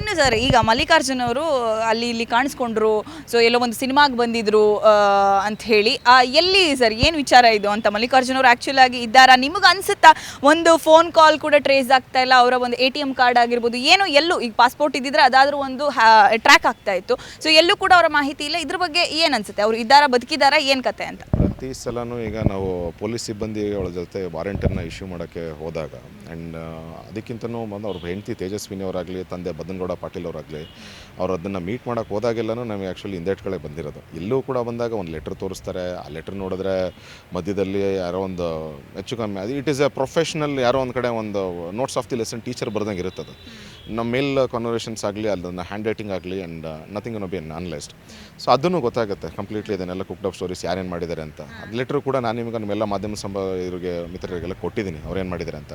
ಇನ್ನು ಸರ್, ಈಗ ಮಲ್ಲಿಕಾರ್ಜುನ್ ಅವರು ಅಲ್ಲಿ ಇಲ್ಲಿ ಕಾಣಿಸ್ಕೊಂಡ್ರು ಸೊ ಎಲ್ಲೋ ಒಂದು ಸಿನಿಮಾಗೆ ಬಂದಿದ್ರು ಅಂತ ಹೇಳಿ ಎಲ್ಲಿ ಸರ್, ಏನು ವಿಚಾರ ಇದು ಅಂತ ಮಲ್ಲಿಕಾರ್ಜುನ್ ಅವರು ಆ್ಯಕ್ಚುಲ್ ಆಗಿ ಇದ್ದಾರಾ? ನಿಮಗೆ ಅನ್ಸುತ್ತಾ ಒಂದು ಫೋನ್ ಕಾಲ್ ಕೂಡ ಟ್ರೇಸ್ ಆಗ್ತಾ ಇಲ್ಲ, ಅವರ ಒಂದು ಎ ಟಿ ಎಂ ಕಾರ್ಡ್ ಆಗಿರ್ಬೋದು, ಏನು ಎಲ್ಲೂ, ಈಗ ಪಾಸ್ಪೋರ್ಟ್ ಇದ್ದಿದ್ರೆ ಅದಾದರೂ ಒಂದು ಟ್ರ್ಯಾಕ್ ಆಗ್ತಾ ಇತ್ತು. ಸೊ ಎಲ್ಲೂ ಕೂಡ ಅವರ ಮಾಹಿತಿ ಇಲ್ಲ. ಇದ್ರ ಬಗ್ಗೆ ಏನು ಅನ್ಸುತ್ತೆ? ಅವ್ರು ಇದ್ದಾರಾ ಬದುಕಿದಾರಾ ಏನು ಕತೆ ಅಂತ? ಪ್ರತಿ ಸಲನೂ ಈಗ ನಾವು ಪೊಲೀಸ್ ಸಿಬ್ಬಂದಿಗಳ ಜೊತೆ ವಾರೆಂಟನ್ನು ಇಶ್ಯೂ ಮಾಡೋಕ್ಕೆ ಹೋದಾಗ ಆ್ಯಂಡ್ ಅದಕ್ಕಿಂತನೂ ಬಂದು ಅವ್ರ ಹೆಂಡತಿ ತೇಜಸ್ವಿನಿ ಅವರಾಗಲಿ, ತಂದೆ ಬದನಗೌಡ ಪಾಟೀಲ್ ಅವರಾಗಲಿ, ಅವ್ರು ಅದನ್ನು ಮೀಟ್ ಮಾಡೋಕ್ಕೆ ಹೋದಾಗೆಲ್ಲನೂ ನಮಗೆ ಆ್ಯಕ್ಚುಲಿ ಹಿಂದೇಟ್ಗಳೇ ಬಂದಿರೋದು. ಇಲ್ಲೂ ಕೂಡ ಬಂದಾಗ ಒಂದು ಲೆಟ್ರ್ ತೋರಿಸ್ತಾರೆ, ಆ ಲೆಟ್ರ್ ನೋಡಿದ್ರೆ ಮಧ್ಯದಲ್ಲಿ ಯಾರೋ ಒಂದು ಹೆಚ್ಚು ಕಮ್ಮಿ, ಅದು ಇಟ್ ಈಸ್ ಎ ಪ್ರೊಫೆಷ್ನಲ್ ಯಾರೋ ಒಂದು ಕಡೆ ಒಂದು notes of the lesson teacher ಬರ್ದಂಗೆ ಇರುತ್ತದೆ. ನಮ್ಮ ಮೇಲ್ ಕನ್ವರ್ಸೇಷನ್ಸ್ ಆಗಲಿ ಅದನ್ನು ಹ್ಯಾಂಡ್ ರೈಟಿಂಗ್ ಆಗಲಿ and nothing no be analysed so ಅದನ್ನು ಗೊತ್ತಾಗುತ್ತೆ ಕಂಪ್ಲೀಟ್ಲಿ ಇದನ್ನೆಲ್ಲ ಕುಕ್ಡ್ ಅಪ್ ಸ್ಟೋರೀಸ್ ಯಾರೇನು ಮಾಡಿದ್ದಾರೆ ಅಂತ. ಅದು ಲೆಟ್ರ್ ಕೂಡ ನಾನು ನಿಮಗೆ ನಮ್ಮೆಲ್ಲ ಮಾಧ್ಯಮ ಸಂಬ ಇವರಿಗೆ ಮಿತ್ರರಿಗೆಲ್ಲ ಕೊಟ್ಟಿದ್ದೀನಿ ಅವ್ರೇನು ಮಾಡಿದ್ದಾರೆ ಅಂತ.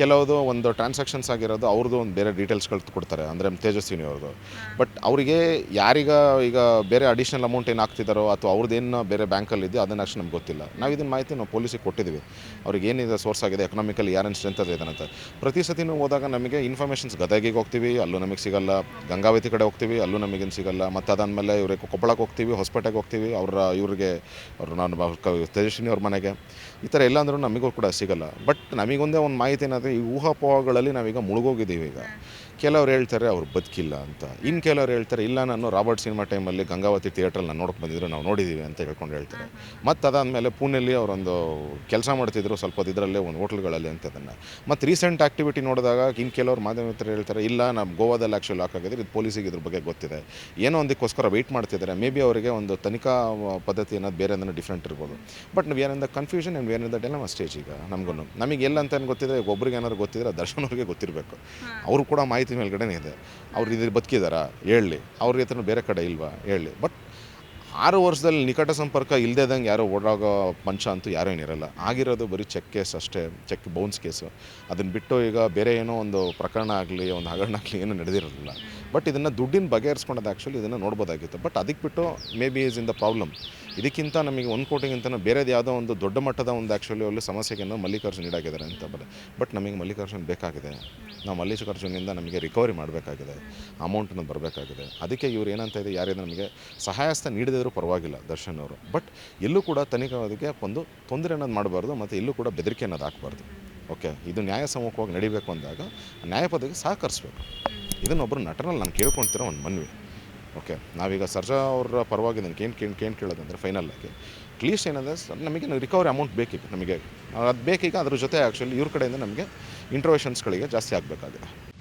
ಕೆಲವುದು ಒಂದು ಟ್ರಾನ್ಸಾಕ್ಷನ್ಸ್ ಆಗಿರೋದು ಅವ್ರದ್ದು ಒಂದು ಬೇರೆ ಡೀಟೇಲ್ಸ್ಗಳು ಕೊಡ್ತಾರೆ ಅಂದರೆ ತೇಜಸ್ವಿನಿ ಅವ್ರದ್ದು ಬಟ್ ಅವರಿಗೆ ಯಾರಿಗ ಈಗ ಬೇರೆ ಅಡಿಷ್ನಲ್ ಅಮೌಂಟ್ ಏನು ಹಾಕ್ತಿದ್ದಾರೋ ಅಥವಾ ಅವ್ರದ್ದೇನು ಬೇರೆ ಬ್ಯಾಂಕಲ್ಲಿ ಇದೆಯೋ ಅದನ್ನು ಅಷ್ಟು ನಮ್ಗೆ ಗೊತ್ತಿಲ್ಲ. ನಾವು ಇದನ್ನ ಮಾಹಿತಿ ನಾವು ಪೊಲೀಸಿಗೆ ಕೊಟ್ಟಿದ್ದೀವಿ ಅವ್ರಿಗೆ ಏನಿದೆ ಸೋರ್ಸ್ ಆಗಿದೆ ಎಕನಾಮಿಕಲಿ ಯಾರೇನು ಸ್ಟ್ರೆಂತ್ ಇದೆ ಅಂತ. ಪ್ರತಿ ಸತಿನೂ ಹೋದಾಗ ನಮಗೆ ಇನ್ಫಾರ್ಮೇಷನ್ಸ್ ಹೋಗ್ತೀವಿ, ಅಲ್ಲೂ ನಮಗೆ ಸಿಗಲ್ಲ. ಗಂಗಾವತಿ ಕಡೆ ಹೋಗ್ತೀವಿ, ಅಲ್ಲೂ ನಮಗೇನು ಸಿಗಲ್ಲ. ಮತ್ತು ಅದಾದಮೇಲೆ ಇವ್ರಿಗೆ ಕೊಪ್ಪಳಕ್ಕೆ ಹೋಗ್ತೀವಿ, ಹೊಸಪೇಟೆಗೆ ಹೋಗ್ತೀವಿ. ಅವರ, ಇವ್ರಿಗೆ ಅವರು ನಾನು ತೇಜಸ್ವಿನಿ ಅವ್ರ ಮನೆಗೆ. ಈ ಥರ ಎಲ್ಲ ಅಂದರೂ ನಮಗೂ ಕೂಡ ಸಿಗಲ್ಲ. ಬಟ್ ನಮಗೊಂದೇ ಒಂದು ಮಾಹಿತಿ ಏನಾದರೆ, ಈ ಊಹಾಪೋಹಗಳಲ್ಲಿ ನಾವೀಗ ಮುಳುಗೋಗಿದ್ದೀವಿ ಈಗ. ಕೆಲವ್ರು ಹೇಳ್ತಾರೆ ಅವ್ರು ಬದುಕಿಲ್ಲ ಅಂತ. ಇನ್ನು ಕೆಲವ್ರು ಹೇಳ್ತಾರೆ, ಇಲ್ಲ ನಾನು ರಾಬರ್ಟ್ ಸಿನಿಮಾ ಟೈಮಲ್ಲಿ ಗಂಗಾವತಿ ಥಿಯೇಟ್ರಲ್ಲಿ ನಾನು ನೋಡಕ್ಕೆ ಬಂದಿದ್ರು, ನಾವು ನೋಡಿದ್ದೀವಿ ಅಂತ ಹೇಳ್ಕೊಂಡು ಹೇಳ್ತಾರೆ. ಮತ್ತು ಅದಾದಮೇಲೆ ಪುಣೆಯಲ್ಲಿ ಅವರೊಂದು ಕೆಲಸ ಮಾಡ್ತಿದ್ರು, ಸ್ವಲ್ಪ ಇದರಲ್ಲೇ ಒಂದು ಹೋಟ್ಲ್ಗಳಲ್ಲಿ ಅಂತ ಅದನ್ನು. ಮತ್ತು ರೀಸೆಂಟ್ ಆ್ಯಕ್ಟಿವಿಟಿ ನೋಡಿದಾಗ ಇನ್ನು ಕೆಲವ್ರು ಮಾಧ್ಯಮ ಮಿತ್ರರು ಹೇಳ್ತಾರೆ ಇಲ್ಲ ನಮ್ಮ ಗೋವಾದಲ್ಲಿ ಆ್ಯಕ್ಚುಲಿ ಲಾಕ್ ಆಗಿದ್ರೆ ಇದು ಪೊಲೀಸಿಗೆ ಇದ್ರ ಬಗ್ಗೆ ಗೊತ್ತಿದೆ. ಏನೋ ಒಂದಕ್ಕೋಸ್ಕರ ವೆಯ್ಟ್ ಮಾಡ್ತಿದ್ದಾರೆ. ಮೇ ಬಿ ಅವರಿಗೆ ಒಂದು ತನಿಖಾ ಪದ್ಧತಿ ಅನ್ನೋದು ಬೇರೆ ಅಂದರೆ ಡಿಫ್ರೆಂಟ್ ಇರ್ಬೋದು. ಬಟ್ ನಾವು ಏನಿಂದ ಕನ್ಫ್ಯೂಷನ್ ಆ್ಯಂಡ್ ಏನಿಂದ ಡೆಲಮ ಸ್ಟೇಜ್ ಈಗ ನಮಗೂ ನಮಗೆ ಎಲ್ಲ ಅಂತ ಏನು ಗೊತ್ತಿದೆ ಈಗ ಒಬ್ರಿಗೆ ಏನಾದ್ರು ಗೊತ್ತಿದ್ರೆ ದರ್ಶನ್ ಅವ್ರಿಗೆ ಗೊತ್ತಿರಬೇಕು. ಅವರು ಕೂಡ ಮಾಹಿತಿ ಮೇಲ್ಗಡೆನೇ ಇದೆ. ಅವ್ರು ಇದ್ರ ಬದುಕಿದಾರಾ? ಹೇಳಿ ಅವ್ರ ಹತ್ರ ಬೇರೆ ಕಡೆ ಇಲ್ವಾ? ಹೇಳಿ ಬಟ್ ಆರು ವರ್ಷದಲ್ಲಿ ನಿಕಟ ಸಂಪರ್ಕ ಇಲ್ಲದೇದಂಗೆ ಯಾರೋ ಓಡಾಗೋ ಮಂಚ ಅಂತೂ ಯಾರೂ ಏನಿರಲ್ಲ ಆಗಿರೋದು ಬರೀ ಚೆಕ್ ಕೇಸ್ ಅಷ್ಟೇ, ಚೆಕ್ ಬೌನ್ಸ್ ಕೇಸು. ಅದನ್ನು ಬಿಟ್ಟು ಈಗ ಬೇರೆ ಏನೋ ಒಂದು ಪ್ರಕರಣ ಆಗಲಿ, ಒಂದು ಹಗರಣ ಆಗಲಿ ಏನೂ ನಡೆದಿರಲಿಲ್ಲ ಬಟ್ ಇದನ್ನು ದುಡ್ಡಿನ ಬಗೆಹರಿಸ್ಕೊಳೋದು ಆ್ಯಕ್ಚುಲಿ ಇದನ್ನು ನೋಡ್ಬೋದಾಗಿತ್ತು. ಬಟ್ ಅದಕ್ಕೆ ಬಿಟ್ಟು maybe is in the problem. ಇದಕ್ಕಿಂತ ನಮಗೆ ಒಂದು ಕೋಟಿಗಿಂತ ಬೇರೆದು ಯಾವುದೋ ಒಂದು ದೊಡ್ಡ ಮಟ್ಟದ ಒಂದು ಆ್ಯಕ್ಚುಲಿ ಅಲ್ಲಿ ಸಮಸ್ಯೆಗೆ ಮಲ್ಲಿಕಾರ್ಜುನ್ ಈಡಾಗಿದ್ದಾರೆ ಅಂತ ಬಟ್ ನಮಗೆ ಮಲ್ಲಿಕಾರ್ಜುನ್ ಬೇಕಾಗಿದೆ. ನಾವು ಮಲ್ಲಿಕಾರ್ಜುನಿಂದ ನಮಗೆ ರಿಕವರಿ ಮಾಡಬೇಕಾಗಿದೆ ಅಮೌಂಟನ್ನು ಬರಬೇಕಾಗಿದೆ. ಅದಕ್ಕೆ ಇವ್ರು ಏನಂತ ಇದೆ ಯಾರಿಂದ ನಮಗೆ ಸಹಾಯಸ್ಥ ನೀಡದಿದ್ರೂ ಪರವಾಗಿಲ್ಲ ದರ್ಶನ್ ಅವರು. ಬಟ್ ಎಲ್ಲೂ ಕೂಡ ತನಿಖಾವಧಿಗೆ ಒಂದು ತೊಂದರೆ ಅನ್ನೋದು ಮಾಡಬಾರ್ದು, ಮತ್ತು ಎಲ್ಲೂ ಕೂಡ ಬೆದರಿಕೆ ಅನ್ನೋದು ಹಾಕಬಾರ್ದು. ಓಕೆ ಇದು ನ್ಯಾಯಸಮ್ಮುಖವಾಗಿ ನಡೀಬೇಕು ಅಂದಾಗ ನ್ಯಾಯಪದಕ್ಕೆ ಸಹಕರಿಸಬೇಕು. ಇದನ್ನೊಬ್ಬರು ನಟನಲ್ಲಿ ನಾನು ಕೇಳ್ಕೊಳ್ತಿರೋ ಒಂದು ಮನವಿ. ಓಕೆ ನಾವೀಗ ಸರ್ಜಾ ಅವರ ಪರವಾಗಿ ನನಗೆ ಏನು ಕೇಳಿ ಏನು ಕೇಳೋದಂದರೆ ಫೈನಲ್ಲಾಗಿ ಅಟ್ಲೀಸ್ಟ್ ಏನಂದರೆ ಸ- ನಮಗೆ ರಿಕವರಿ ಅಮೌಂಟ್ ಬೇಕೀಗ ನಮಗೆ. ಅದು ಬೇಕೀಗ ಅದ್ರ ಜೊತೆ ಆ್ಯಕ್ಚುಲಿ ಇವ್ರ ಕಡೆಯಿಂದ ನಮಗೆ ಇಂಟ್ರೋವೇಷನ್ಸ್ಗಳಿಗೆ ಜಾಸ್ತಿ ಆಗಬೇಕಾಗಿದೆ